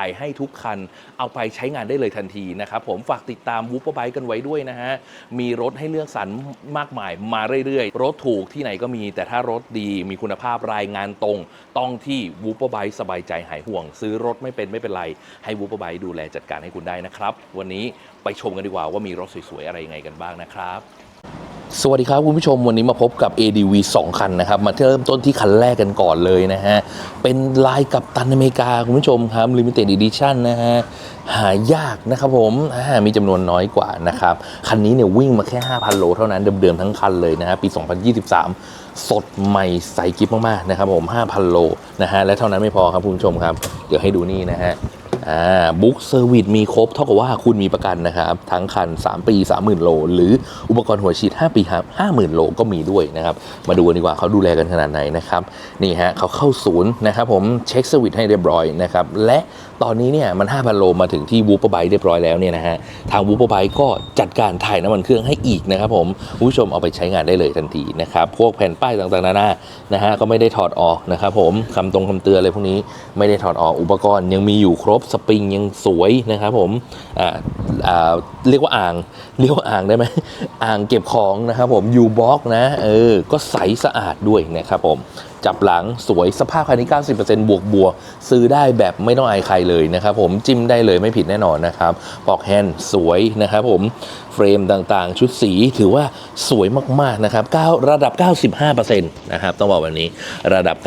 ายให้ทุกคัน เอาไปใช้งานได้เลยทันทีนะครับผมฝากติดตามวู p เปอร์ไบกันไว้ด้วยนะฮะ มีรถให้เลือกสรรมากมายมาเรื่อยๆ รถถูกที่ไหนก็มี แต่ถ้ารถดีมีคุณภาพรายงานตรง ต้องที่วู p เปอร์ไบสบายใจหายห่วง ซื้อรถไม่เป็นไม่เป็นไร ให้วู p เปอร์ไบดูแลจัดการให้คุณได้นะครับ วันนี้ไปชมกันดีกว่าว่ามีรถสวยๆอะไรยังไงกันบ้างนะครับ สวัสดีครับคุณผู้ชมวันนี้มาพบกับ ADV 2 คันนะครับ มาเริ่มต้นที่คันแรกกันก่อนเลยนะฮะ เป็นลายกับตันอเมริกา คุณผู้ชมครับ Limited Edition นะฮะ หายากนะครับผมมีจำนวนน้อยกว่านะครับ คันนี้เนี่ยวิ่งมาแค่ 5,000 โลเท่านั้นเดิมๆทั้งคันเลยนะฮะ ปี 2023 สดใหม่ใสกิ๊บมากๆนะครับผม 5,000 โลนะฮะและเท่านั้นไม่พอครับคุณผู้ชมครับ เดี๋ยวให้ดูนี่นะฮะ บุ๊กเซอร์วิสมีครบ เท่ากับว่าคุณมีประกันนะครับ ทั้งคัน 3 ปี 30,000 โล หรืออุปกรณ์หัวฉีด 5 ปีครับ50,000 โลก็มีด้วยนะครับ มาดูกันดีกว่าเขาดูแลกันขนาดไหนนะครับ นี่ฮะเขาเข้าศูนย์นะครับผมเช็คเซอร์วิสให้เรียบร้อยนะครับ และตอนนี้เนี่ยมัน 5,000 โลมาถึงที่วูปเปอร์ไบเรียบร้อยแล้วเนี่ยนะฮะทางวูปเปอร์ไบก็จัดการถ่ายน้ำมันเครื่องให้อีกนะครับผมผู้ชมเอาไปใช้งานได้เลยทันทีนะครับพวกแผ่นป้ายต่างๆนานานะฮะก็ไม่ได้ถอดออกนะครับผมคำตรงคำเตือนอะไรพวกนี้ไม่ได้ถอดออกอุปกรณ์ยังมีอยู่ครบสปริงยังสวยนะครับผมอ่าอ่าเรียกว่าอ่างเรียกว่าอ่างได้ไหมอ่างเก็บของนะครับผมยูบ็อกนะเออก็ใสสะอาดด้วยนะครับผมจับหลังสวยสภาพคันนี้ 90%บวกบวกซื้อได้แบบไม่ต้องอายใครเลยนะครับผมจิ้มได้เลยไม่ผิดแน่นอนนะครับปลอกแฮนด์สวยนะครับผม เฟรมต่างๆ ชุดสีถือว่าสวยมากๆนะครับ9ระดับ 95%นะครับต้องบอกแบบนี้ระดับ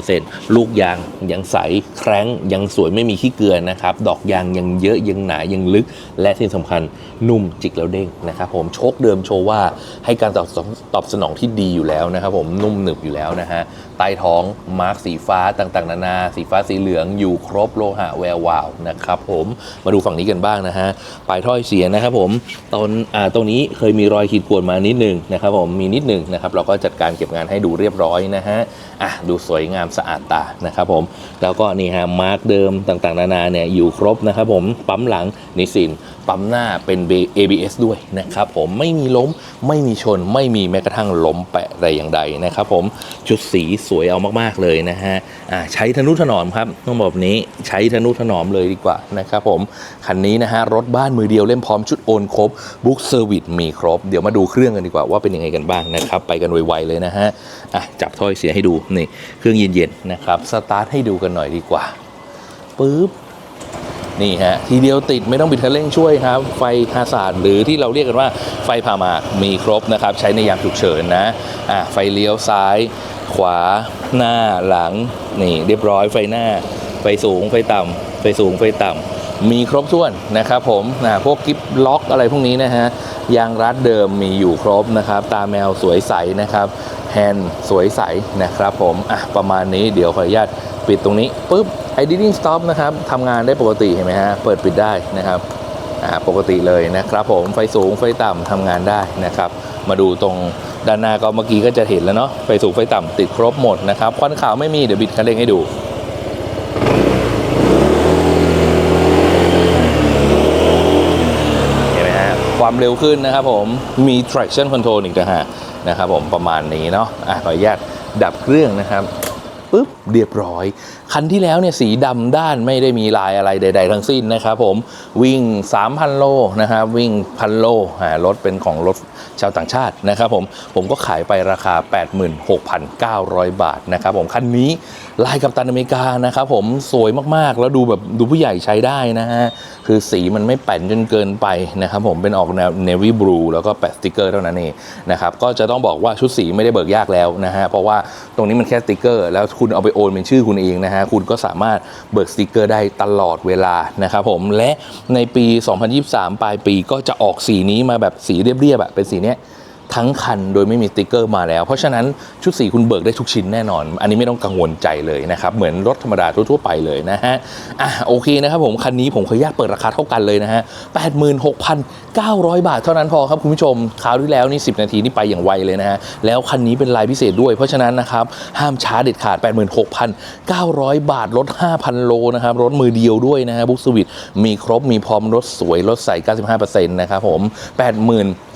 95%ลูกยางยังใสแคร้งยังสวยไม่มีขี้เกลือนะครับดอกยางยังเยอะยังหนายังลึก และที่สำคัญนุ่มจิกแล้วเด้งนะครับผมโชคเดิมโชว์ว่าให้การตอบตอบสนองที่ดีอยู่แล้วนะครับผมนุ่มหนึบอยู่แล้วนะฮะใต้ท้องมาร์กสีฟ้าต่างๆ นานา สีฟ้าสีเหลืองอยู่ครบโลหะแวววาวนะครับผมมาดูฝั่งนี้กันบ้างนะฮะปลายถ้อยเสียนะครับผมตอนอ่าตรงนี้เคยมีรอยขีดข่วนมานิดหนึงนะครับผมมีนิดหนึงนะครับเราก็จัดการเก็บงานให้ดูเรียบร้อยนะฮะอะดูสวยงามสะอาดตานะครับผมแล้วก็นี่ฮะมาร์กเดิมต่างๆ นานาเนี่ยอยู่ครบนะครับผมปั๊มหลังนิสินปั๊มหน้าเป็น ABS ด้วยนะครับผมไม่มีล้มไม่มีชนไม่มีแม้กระทั่งล้มแปะใดอย่างใดนะครับผมชุดสีสวยเอามากๆเลยนะฮะใช้ทนุถนอมครับต้องบอกนี้ใช้ทนุถนอมเลยดีกว่านะครับผมคันนี้นะฮะรถบ้านมือเดียวเล่มพร้อมชุดโอนครบบุ๊กเซอร์วิสมีครบ เดี๋ยวมาดูเครื่องกันดีกว่าว่าเป็นยังไงกันบ้างนะครับ ไปกันไวๆเลยนะฮะอะจับถ้อยเสียให้ดูนี่เครื่องเย็นๆนะครับสตาร์ทให้ดูกันหน่อยดีกว่าปึ๊บ นี่ฮะทีเดียวติดไม่ต้องบิดคันเร่งช่วยครับ ไฟฮาซาร์ดหรือที่เราเรียกกันว่าไฟพามามีครบนะครับ ใช้ในยามฉุกเฉินนะอะไฟเลี้ยวซ้าย ขวาหน้าหลังนี่เรียบร้อยไฟหน้า ไฟสูงไฟต่ำไฟสูงไฟต่ำมีครบถ้วนนะครับผมนะพวกกิฟล็อกอะไรพวกนี้นะฮะ ยางรัดเดิมมีอยู่ครบนะครับ ตาแมวสวยใสนะครับ แฮนด์สวยใสนะครับผม อะ ประมาณนี้เดี๋ยวขออนุญาต ปิดตรงนี้ปุ๊บ idling stop นะครับทำงานได้ปกติเห็นไหมฮะเปิดปิดได้นะครับอ่าปกติเลยนะครับผมไฟสูงไฟต่ำทำงานได้นะครับ มาดูตรงด้านหน้าก็เมื่อกี้ก็จะเห็นแล้วเนาะไฟสูงไฟต่ำติดครบหมดนะครับควันขาวไม่มีเดี๋ยวบิดคันเร่งให้ดูเห็นไหมฮะความเร็วขึ้นนะครับผมมี traction control อีกนะฮะนะครับผมประมาณนี้เนาะอะขออนุญาตดับเครื่องนะครับ ปุ๊บเรียบร้อย คันที่แล้วเนี่ยสีดำด้านไม่ได้มีลายอะไรใด ๆ ทั้งสิ้นนะครับผมวิ่ง 3,000 โลนะครับวิ่งพันโลรถเป็นของรถ ชาวต่างชาตินะครับผมผมก็ขายไปราคา 86,900 บาทนะครับผมคันนี้ลายกัปตันอเมริกานะครับผมสวยมากๆ แล้วดูแบบดูผู้ใหญ่ใช้ได้นะฮะคือสีมันไม่แป่นจนเกินไปนะครับผมเป็นออกแนว navy blue แล้วก็แปะสติกเกอร์เท่านั้นเองนะครับก็จะต้องบอกว่าชุดสีไม่ได้เบิกยากแล้วนะฮะเพราะว่าตรงนี้มันแค่สติกเกอร์ แล้วคุณเอาไปโอนเป็นชื่อคุณเองนะฮะคุณก็สามารถเบิกสติกเกอร์ได้ตลอดเวลานะครับผมและในปี 2023 ปลายปีก็จะออกสีนี้มาแบบสีเรียบๆอะเป็นสีเนี้ยทั้งคันโดยไม่มีสติกเกอร์มาแล้ว เพราะฉะนั้นชุดสีคุณเบิกได้ทุกชิ้นแน่นอน อันนี้ไม่ต้องกังวลใจเลยนะครับ เหมือนรถธรรมดาทั่วๆไปเลยนะฮะ อะโอเคนะครับผม คันนี้ผมขออนุญาตเปิดราคาเท่ากันเลยนะฮะ 86,900 บาทเท่านั้นพอครับคุณผู้ชม คราวที่แล้วนี่ 10 นาทีนี่ไปอย่างไวเลยนะฮะ แล้วคันนี้เป็นลายพิเศษด้วย เพราะฉะนั้นนะครับห้ามช้าเด็ดขาด 86,900 บาทรถ5,000 โลนะครับรถมือเดียวด้วยนะฮะบุ๊กสวิตมีครบมีพร้อมรถสวยรถใส่95%นะครับผม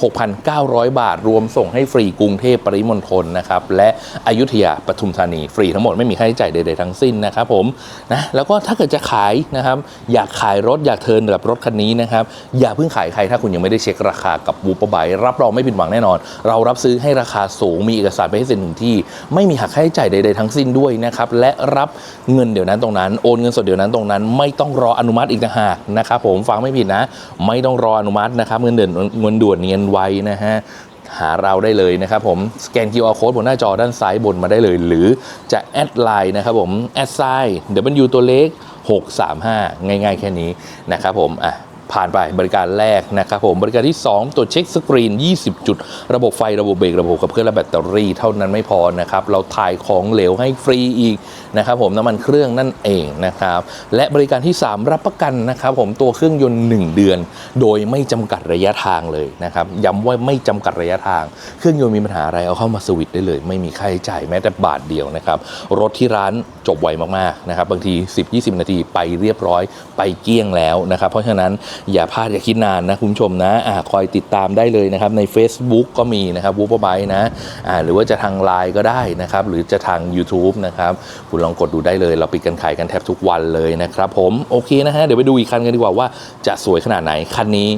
6,900 บาท รวมส่งให้ฟรีกรุงเทพปริมณฑลนะครับ และอยุธยาปทุมธานี ฟรีทั้งหมดไม่มีค่าใช้จ่ายใดๆทั้งสิ้นนะครับผมนะแล้วก็ถ้าเกิดจะขายนะครับ อยากขายรถอยากเทินกับรถคันนี้นะครับ อย่าเพิ่งขายใครถ้าคุณยังไม่ได้เช็คราคากับบูปไบรับรองไม่ผิดหวังแน่นอน เรารับซื้อให้ราคาสูงมีเอกสารไปให้เซ็นถึงที่ ไม่มีหักค่าใช้จ่ายใดๆทั้งสิ้นด้วยนะครับและรับเงินเดี๋ยวนั้นตรงนั้นโอนเงินสดเดี๋ยวนั้นตรงนั้น ไม่ต้องรออนุมัติอีกต่างหากนะครับผมฟังไม่ผิดนะ ไม่ต้องรออนุมัตินะครับเงินเดือนเงินด่วนเงินไวนะฮะหาเราได้เลยนะครับผมสแกน QR code บนหน้าจอด้านซ้ายบนมาได้เลย หรือจะแอดไลน์นะครับผมแอดไซน์ W ตัวเล็ก635 ง่ายๆ แค่นี้นะครับผมอะ ผ่านไปบริการแรกนะครับผมบริการที่ 2 ตรวจเช็คสกรีน 20 จุด ระบบไฟระบบเบรกระบบขับเคลื่อนและแบตเตอรี่เท่านั้นไม่พอนะครับ เราถ่ายของเหลวให้ฟรีอีกนะครับผมน้ำมันเครื่องนั่นเองนะครับ และบริการที่ 3 รับประกันนะครับผมตัวเครื่องยนต์ 1 เดือน โดยไม่จำกัดระยะทางเลยนะครับย้ำว่าไม่จำกัดระยะทาง เครื่องยนต์มีปัญหาอะไรเอาเข้ามาสวิตได้เลย ไม่มีค่าใช้จ่ายแม้แต่บาทเดียวนะครับรถที่ร้านจบไวมากๆนะครับบางที 10-20 นาทีไปเรียบร้อยไปเกี้ยงแล้วนะครับเพราะฉะนั้นอย่าพลาดอย่าคิดนานนะคุณผู้ชมนะอาคอยติดตามได้เลยนะครับใน Facebook ก็มีนะครับวูบไบนะอ่าหรือว่าจะทางไลน์ก็ได้นะครับหรือจะทาง YouTube นะครับคุณลองกดดูได้เลย เราปิดกันขายกันแทบทุกวันเลยนะครับผมโอเคนะฮะเดี๋ยวไปดูอีกคันกันดีกว่าว่าจะสวยขนาดไหนคันนี้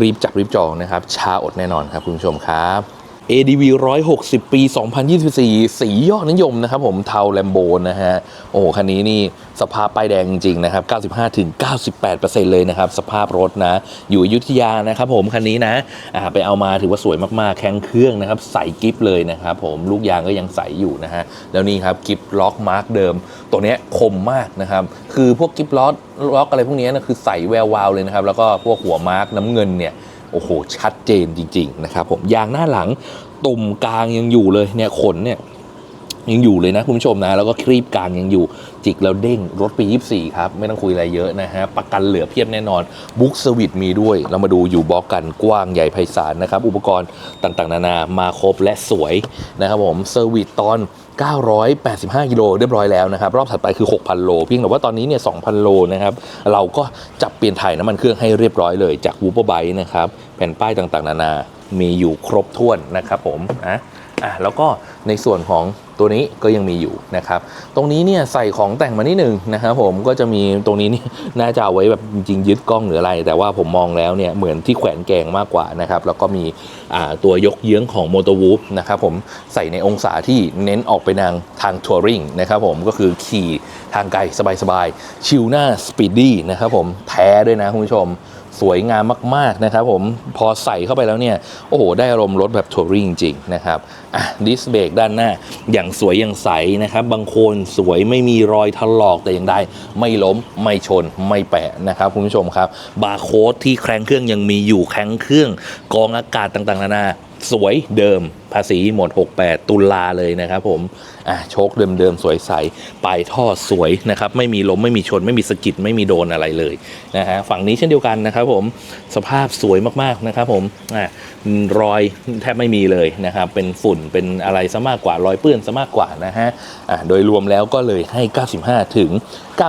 รีบจับรีบจองนะครับช้าอดแน่นอนครับคุณผู้ชมครับ ADV 160 ปี 2024 สียอดนิยมนะครับผมเทาแลมโบนะฮะ โอ้คันนี้นี่สภาพป้ายแดงจริง ๆ นะครับ 95ถึง98%เลยนะครับ สภาพรถนะ อยู่อยุธยานะครับผม คันนี้นะอ่าไปเอามาถือว่าสวยมากๆ แข็งเครื่องนะครับ ใส่กิฟเลยนะครับผมลูกยางก็ยังใสอยู่นะฮะ แล้วนี่ครับกิฟล็อกมาร์กเดิม ตัวเนี้ยคมมากนะครับ คือพวกกิฟล็อกล็อกอะไรพวกเนี้ยนะคือใสแวววาวเลยนะครับแล้วก็พวกหัวมาร์กน้ำเงินเนี่ย โอ้โห ชัดเจนจริง ๆ นะครับผมยางหน้าหลังตุ่มกลางยังอยู่เลยเนี่ยขนเนี่ย ยังอยู่เลยนะคุณผู้ชมนะ แล้วก็ครีบกางยังอยู่ จิกแล้วเด้งรถปี 24 ครับ ไม่ต้องคุยอะไรเยอะนะฮะ ประกันเหลือเพียบแน่นอนบุ๊กสวิตมีด้วย เรามาดูอยู่บล็อกกันกว้างใหญ่ไพศาลนะครับ อุปกรณ์ต่างๆ นานามาครบและสวยนะครับผมเซอร์วิสตอน 985 กิโลเรียบร้อยแล้วนะครับ รอบถัดไปคือ 6,000 โลเพียงแต่ว่าตอนนี้เนี่ย 2,000 โลนะครับ เราก็จับเปลี่ยนถ่ายน้ำมันเครื่องให้เรียบร้อยเลยจากวูเปอร์ไบนะครับแผ่นป้ายต่างๆ นานา มีอยู่ครบถ้วนนะครับผมอะอะแล้วก็ในส่วนของ ตัวนี้ก็ยังมีอยู่นะครับ ตรงนี้เนี่ยใส่ของแต่งมานิดหนึ่งนะครับผมก็จะมีตรงนี้นี่น่าจะเอาไว้แบบจริงยึดกล้องหรืออะไร แต่ว่าผมมองแล้วเนี่ยเหมือนที่แขวนแกงมากกว่านะครับ แล้วก็มีตัวยกเยื้องของโมอเตวูฟนะครับผมใส่ในองศาที่เน้นออกไปทางทางทัวริงนะครับผมก็คือขี่ทางไกลสบายๆชิลหน้าสปีดดี้นะครับผมแท้ด้วยนะคุณผู้ชม สวยงามมากๆนะครับผมพอใส่เข้าไปแล้วเนี่ย โอ้โห ได้อารมณ์รถแบบทัวริงจริง ๆ นะครับอะดิสเบรกด้านหน้า อย่างสวยอย่างใสนะครับ บางโคนสวยไม่มีรอยถลอกแต่อย่างใดไม่ล้มไม่ชนไม่แปะนะครับคุณผู้ชมครับบาร์โค้ดที่แครงเครื่องยังมีอยู่แครงเครื่องกองอากาศต่างๆนานา สวยเดิมภาษีหมด 68 ตุลาเลยนะครับผมอะโชคเดิมๆ สวยใสปลายท่อสวยนะครับ ไม่มีล้มไม่มีชน ไม่มีสะกิดไม่มีโดนอะไรเลยนะฮะฝั่งนี้เช่นเดียวกันนะครับผมสภาพสวยมากๆนะครับผมอะรอยแทบไม่มีเลยนะครับ เป็นฝุ่นเป็นอะไรซะมากกว่ารอยเปื้อนซะมากกว่านะฮะอะโดยรวมแล้วก็เลยให้ 95 ถึง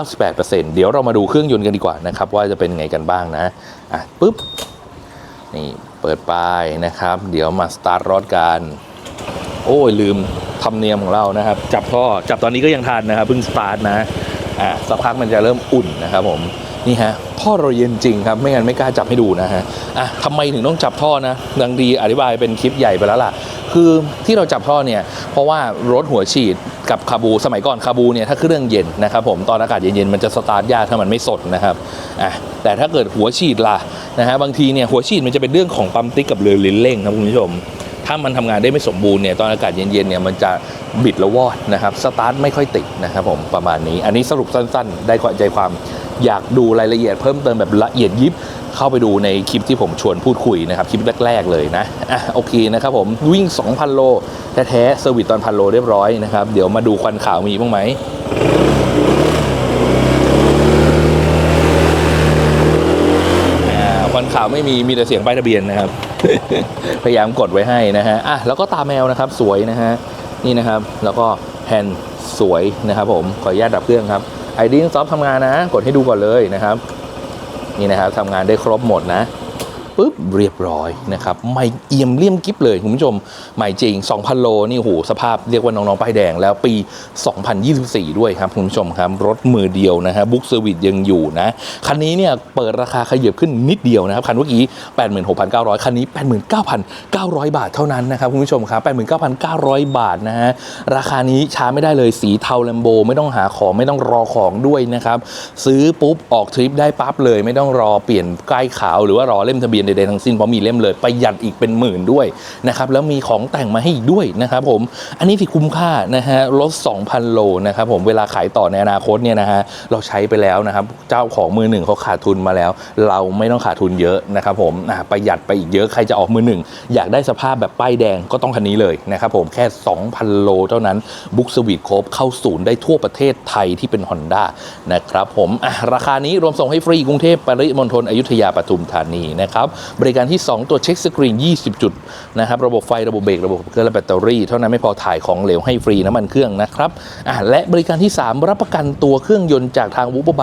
98%เดี๋ยวเรามาดูเครื่องยนต์กันดีกว่านะครับว่าจะเป็นไงกันบ้างนะอะปุ๊บนี่ เปิดป้ายนะครับ เดี๋ยวมาสตาร์ทรถกัน โอ้ยลืมธรรมเนียมของเรานะครับ จับท่อจับตอนนี้ก็ยังทันนะครับเพิ่งสตาร์ทนะอ่าสักพักมันจะเริ่มอุ่นนะครับผม นี่ฮะท่อเราเย็นจริงครับไม่งั้นไม่กล้าจับให้ดูนะฮะอะทำไมถึงต้องจับท่อนะดังดีอธิบายเป็นคลิปใหญ่ไปแล้วล่ะ คือที่เราจับท่อเนี่ยเพราะว่ารถหัวฉีดกับคาบูสมัยก่อนคาบูเนี่ยถ้าเครื่องเย็นนะครับผมตอนอากาศเย็นๆมันจะสตาร์ทยากถ้ามันไม่สดนะครับอะแต่ถ้าเกิดหัวฉีดล่ะนะฮะบางทีเนี่ยหัวฉีดมันจะเป็นเรื่องของปั๊มติ๊กกับเรือลิ้นเร่งครับคุณผู้ชมถ้ามันทำงานได้ไม่สมบูรณ์เนี่ยตอนอากาศเย็นๆเนี่ยมันจะบิดแล้ววอดนะครับสตาร์ทไม่ค่อยติดนะครับผมประมาณนี้ อันนี้สรุปสั้นๆ ได้ใจความ อยากดูรายละเอียดเพิ่มเติมแบบละเอียดยิบเข้าไปดูในคลิปที่ผมชวนพูดคุยนะครับคลิปแรก ๆ เลยนะอะโอเคนะครับผมวิ่ง 2,000 โลแท้ๆเซอร์วิสตอนพันโลเรียบร้อยนะครับเดี๋ยวมาดูควันขาวมีบ้างไหมอ่าควันขาวไม่มีมีแต่เสียงป้ายทะเบียนนะครับ พยายามกดไว้ให้นะฮะอะแล้วก็ตาแมวนะครับสวยนะฮะนี่นะครับ แล้วก็แฮนด์สวยนะครับผมขออนุญาตดับเครื่องครับ ไอดิ้งซอฟทำงานนะ กดให้ดูก่อนเลยนะครับ นี่นะครับทำงานได้ครบหมดนะ ปุ๊บเรียบร้อยนะครับไม่เอี่ยมเลี่ยมกิฟเลย คุณผู้ชม ใหม่จริง 2,000 โลนี่โหสภาพเรียกว่าน้องๆป้ายแดงแล้วปี 2024 ด้วยครับ คุณผู้ชมครับ รถมือเดียวนะฮะบุ๊กเซอร์วิสยังอยู่นะ คันนี้เนี่ยเปิดราคาขยับขึ้นนิดเดียวนะครับ คันเมื่อกี้ 86,900 คันนี้ 89,900 บาทเท่านั้นนะครับคุณผู้ชมครับ 89,900 บาทนะฮะราคานี้ช้าไม่ได้เลยสีเทาแลมโบไม่ต้องหาของไม่ต้องรอของด้วยนะครับซื้อปุ๊บออกทริปได้ปั๊บเลย ไม่ต้องรอเปลี่ยนใกล้ขาวหรือว่ารอเล่มทะเบียนใดๆทั้งสิ้นเพราะมีเล่มเลยประหยัดอีกเป็นหมื่นด้วยนะครับแล้วมีของแต่งมาให้อีกด้วยนะครับผมอันนี้ที่คุ้มค่านะฮะรถ2,000 โลนะครับผมเวลาขายต่อในอนาคตเนี่ยนะฮะเราใช้ไปแล้วนะครับเจ้าของมือหนึ่งเขาขาดทุนมาแล้ว เราไม่ต้องขาดทุนเยอะนะครับผมประหยัดไปอีกเยอะใครจะออกมือหนึ่งอยากได้สภาพแบบป้ายแดงก็ต้องคันนี้เลยนะครับผมแค่ 2,000 โลเท่านั้นบุ๊กสวีทครบเข้าศูนย์ได้ทั่วประเทศไทยที่เป็น Honda นะครับผมราคานี้รวมส่งให้ฟรีกรุงเทพปริมณฑลอยุธยาปทุมธานีนะครับบริการที่ 2 ตัวเช็คสกรีน 20 จุดนะครับระบบไฟระบบเบรกระบบเครื่องและแบตเตอรี่ เท่านั้นไม่พอถ่ายของเหลวให้ฟรีน้ำมันเครื่องนะครับอะและบริการที่ 3 รับประกันตัวเครื่องยนต์จากทางวูบไบ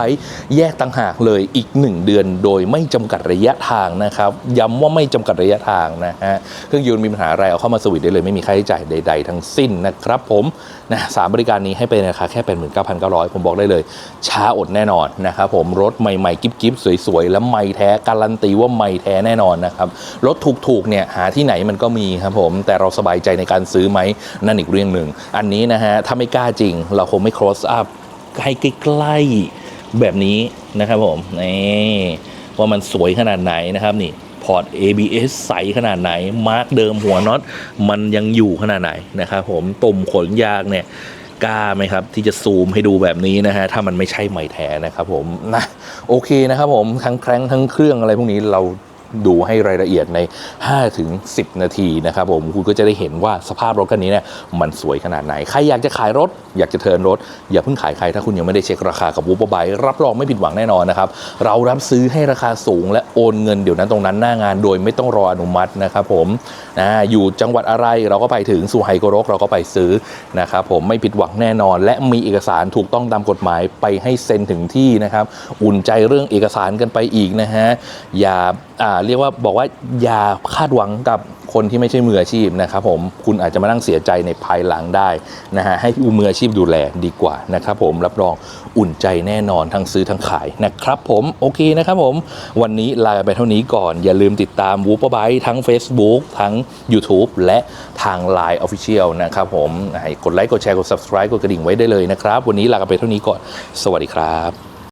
แยกต่างหากเลยอีก 1 เดือน โดยไม่จำกัดระยะทางนะครับย้ำว่าไม่จำกัดระยะทางนะฮะเครื่องยนต์มีปัญหาอะไรเอาเข้ามาสวิตได้เลยไม่มีค่าใช้จ่ายใด ๆ ทั้งสิ้นนะครับผมนะสามบริการนี้ให้ไปในราคาแค่ 89,900 ผมบอกได้เลย ช้าอดแน่นอนนะครับผมรถใหม่ๆ กิ๊บๆสวยๆ แล้วไม่แท้การันตีว่าไม่แท้แน่นอนนะครับ รถถูกๆเนี่ยหาที่ไหนมันก็มีครับผม แต่เราสบายใจในการซื้อไหมนั่นอีกเรื่องหนึ่ง อันนี้นะฮะ ถ้าไม่กล้าจริง เราคงไม่ close up ให้ใกล้ๆแบบนี้นะครับผม นี่ว่ามันสวยขนาดไหนนะครับนี่พอร์ต ABS ใสขนาดไหน มาร์กเดิมหัวน็อตมันยังอยู่ขนาดไหนนะครับผมตุ่มขนยางเนี่ยกล้าไหมครับ ที่จะซูมให้ดูแบบนี้นะฮะ ถ้ามันไม่ใช่ใหม่แท้นะครับผมนะโอเคนะครับผมทั้งแคร้งทั้งเครื่องอะไรพวกนี้เรา ดูให้รายละเอียดใน5ถึง10 นาทีนะครับผมคุณก็จะได้เห็นว่าสภาพรถคันนี้เนี่ยมันสวยขนาดไหน ใครอยากจะขายรถ อยากจะเทินรถ อย่าเพิ่งขายใครถ้าคุณยังไม่ได้เช็คราคากับวูบไบรับรองไม่ผิดหวังแน่นอนนะครับ เรารับซื้อให้ราคาสูงและโอนเงินเดี๋ยวนั้นตรงนั้นหน้างานโดยไม่ต้องรออนุมัตินะครับผมนะอยู่จังหวัดอะไรเราก็ไปถึงสุไหงโกรกเราก็ไปซื้อนะครับผมไม่ผิดหวังแน่นอน และมีเอกสารถูกต้องตามกฎหมายไปให้เซ็นถึงที่นะครับ อุ่นใจเรื่องเอกสารกันไปอีกนะฮะอย่าเรียกว่าบอกว่าอย่าคาดหวังกับคนที่ไม่ใช่มืออาชีพนะครับผมคุณอาจจะมานั่งเสียใจในภายหลังได้นะฮะให้มืออาชีพดูแลดีกว่านะครับผมรับรองอุ่นใจแน่นอนทั้งซื้อทั้งขายนะครับผมโอเคนะครับผมวันนี้ลาไปเท่านี้ก่อน อย่าลืมติดตามวูปไบทั้ง Facebook ทั้ง YouTube และทาง Line Official นะครับผมให้กดไลค์กดแชร์กด Subscribe กดกระดิ่งไว้ได้เลยนะครับ วันนี้ลาไปเท่านี้ก่อน สวัสดีครับ